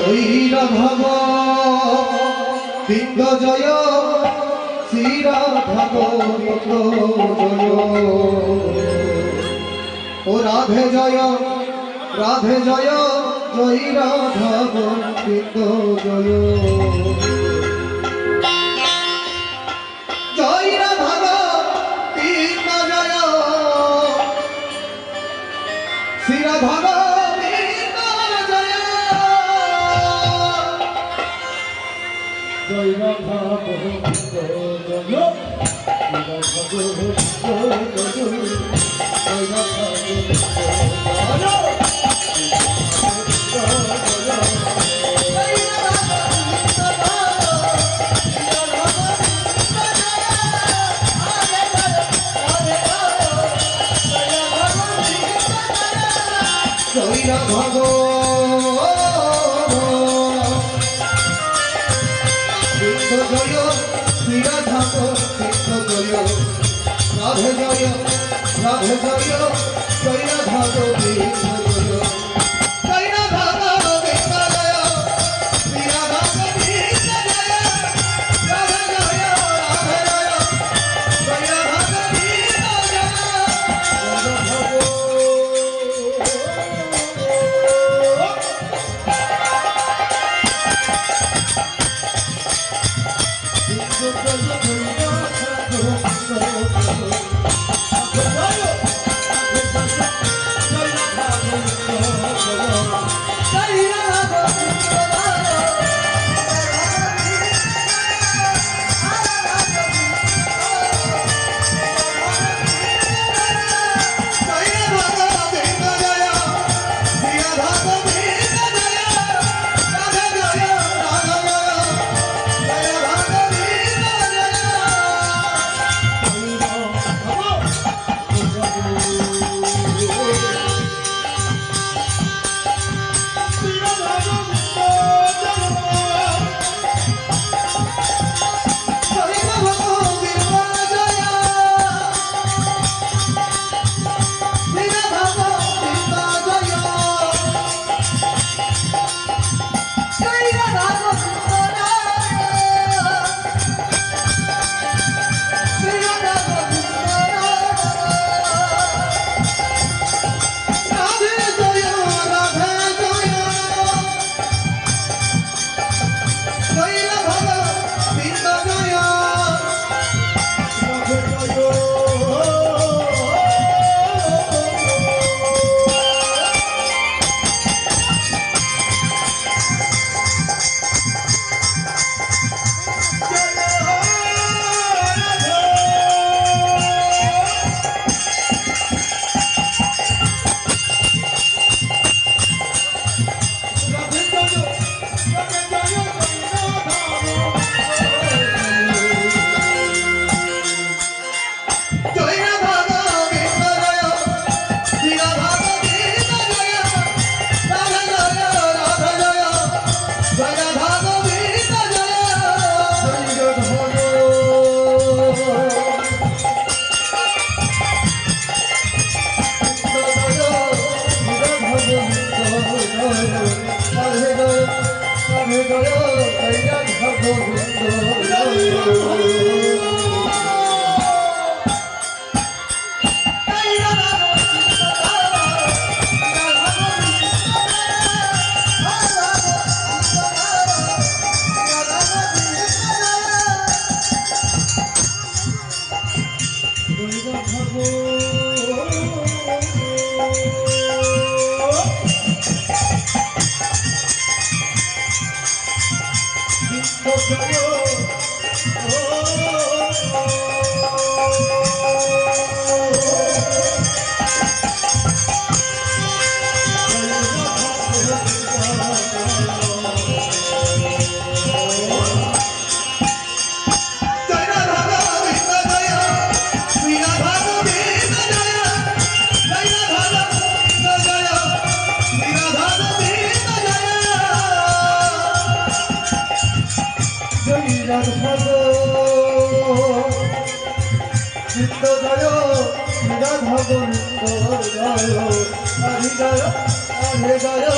জয় রাঘব বিন্দ জয় বিন্দ জয়। ও রাধে জয় রাধে জয় জয় রাঘব বিন্দ জয়। জয় রাঘব বিন্দ জয়। শ্রী রাঘব জয় শ্রী রাঘব বিন্দ জয়। রাধে জয় রাধে জয় জয় রাঘব বিন্দ চিত্ত জয় রাধা গোবিন্দ জয় হরি জয় হরে জয়